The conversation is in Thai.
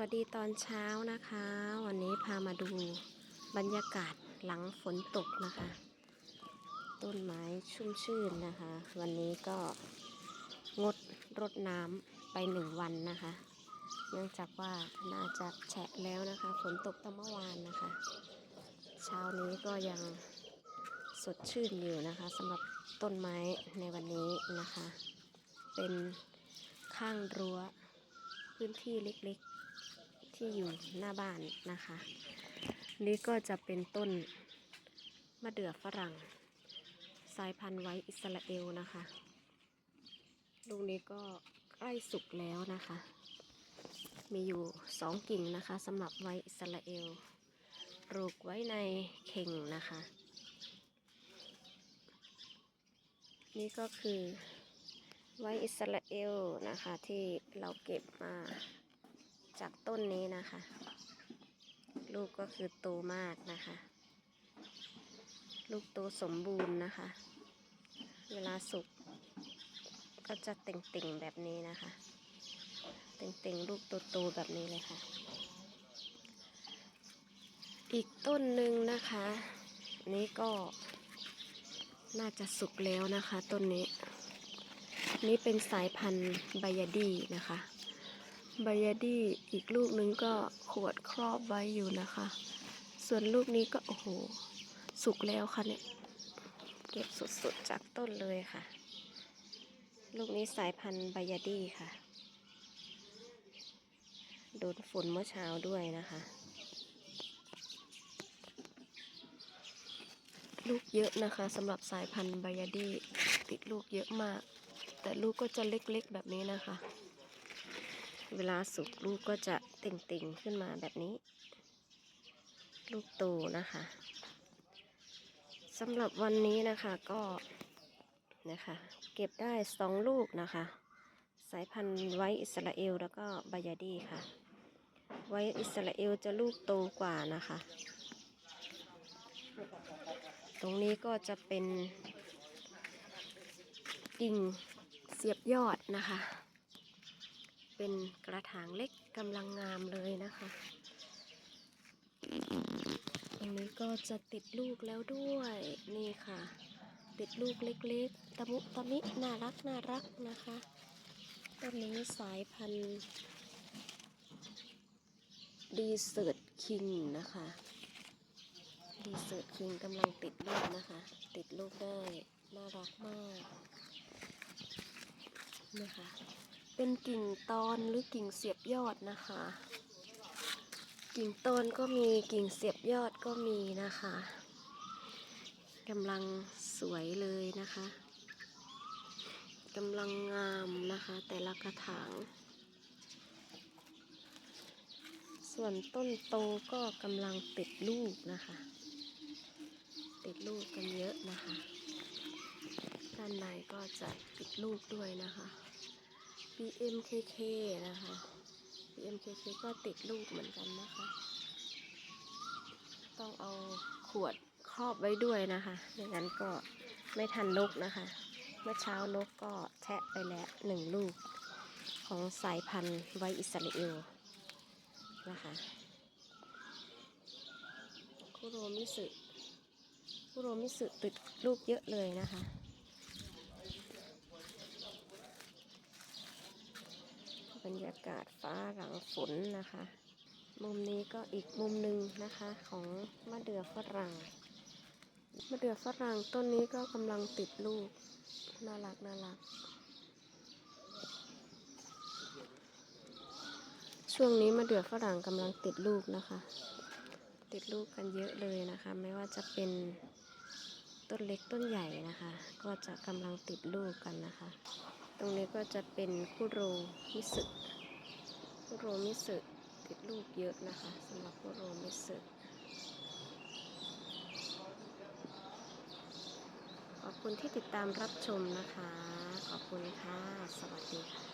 วัสดีตอนเช้านะคะ วันนี้พามาดูบรรยากาศหลังฝนตกนะคะ ต้นไม้ชุ่มชื่นนะคะ วันนี้ก็งดรดน้ำไปหนึ่งวันนะคะ เนื่องจากว่าน่าจะแฉะแล้วนะคะ ฝนตกตั้งเมื่อวานนะคะ เช้านี้ก็ยังสดชื่นอยู่นะคะสำหรับต้นไม้ในวันนี้นะคะ เป็นข้างรั้วพื้นที่เล็ก ที่อยู่หน้าบ้านนะคะ นี่ก็จะเป็นต้นมะเดื่อฝรั่ง สายพันธุ์ไว้อิสราเอลนะคะลูกนี้ก็ใกล้สุกแล้วนะคะ มีอยู่สองกิ่งนะคะสำหรับไว้อิสราเอลปลูกไว้ในเข่งนะคะ นี่ก็คือไว้อิสราเอลนะคะที่เราเก็บมา จากต้นนี้นะคะ ลูกก็คือโตมากนะคะ ลูกโตสมบูรณ์นะคะ เวลาสุกก็จะเต่งๆแบบนี้นะคะ เต่งๆลูกโตๆแบบนี้เลยค่ะ อีกต้นหนึ่งนะคะ นี่ก็น่าจะสุกแล้วนะคะต้นนี้ นี่เป็นสายพันธุ์ไบยาดีนะคะ ไบยาดีอีกลูกนึงก็ขวดครอบไว้อยู่นะคะ ส่วนลูกนี้ก็โอ้โห สุกแล้วค่ะเนี่ย เก็บสดๆจากต้นเลยค่ะ ลูกนี้สายพันธุ์ไบยาดีค่ะ โดนฝนเมื่อเช้าด้วยนะคะ ลูกเยอะนะคะสำหรับสายพันธุ์ไบยาดีติดลูกเยอะมาก แต่ลูกก็จะเล็กๆแบบนี้นะคะ เวลาสุกลูกก็จะเต่งๆขึ้นมาแบบนี้ ลูกโตนะคะสำหรับวันนี้นะคะก็นะคะ เก็บได้สองลูกนะคะ สายพันธุ์ไว้อิสราเอลแล้วก็บายาดีค่ะ ไว้อิสราเอลจะลูกโตกว่านะคะ ตรงนี้ก็จะเป็นกิ่งเสียบยอดนะคะ เป็นกระถางเล็กกำลังงามเลยนะคะตรงนี้ก็จะติดลูกแล้วด้วยนี่ค่ะ ติดลูกเล็กๆ ตะมุตะมิน่ารักน่ารักนะคะต้นนี้สายพันธุ์ดีเซิร์ตคิงนะคะดีเซิร์ตคิงกำลังติดลูกนะคะ ติดลูกได้น่ารักมากนี่ค่ะ เป็นกิ่งตอนหรือกิ่งเสียบยอดนะคะ กิ่งตอนก็มีกิ่งเสียบยอดก็มีนะคะกำลังสวยเลยนะคะกำลังงามนะคะ แต่ละกระถาง ส่วนต้นโตก็กำลังติดลูกนะคะ ติดลูกกันเยอะนะคะ ด้านในก็จะติดลูกด้วยนะคะ BMKK นะคะ BMKK ก็ติดลูกเหมือนกันนะคะ ต้องเอาขวดครอบไว้ด้วยนะคะไม่งั้นก็ไม่ทันนกนะคะ เมื่อเช้านกก็แทะไปแล้วหนึ่งลูก ของสายพันธุ์ไวอิสราเอลนะคะคุโรมิสึคุโรมิสึติดลูกเยอะเลยนะคะ บรรยากาศฟ้าหลังฝนนะคะ มุมนี้ก็อีกมุมหนึ่งนะคะของมะเดื่อฝรั่ง มะเดื่อฝรั่งต้นนี้ก็กำลังติดลูก น่ารักน่ารัก ช่วงนี้มะเดื่อฝรั่งกำลังติดลูกนะคะ ติดลูกกันเยอะเลยนะคะ ไม่ว่าจะเป็นต้นเล็กต้นใหญ่นะคะ ก็จะกำลังติดลูกกันนะคะ รงนี้ก็จะเป็นคุโรมิสึคุโรมิสึติดลูกเยอะนะคะสำหรับคุโรมิสึขอบคุณที่ติดตามรับชมนะคะ ขอบคุณค่ะ สวัสดีค่ะ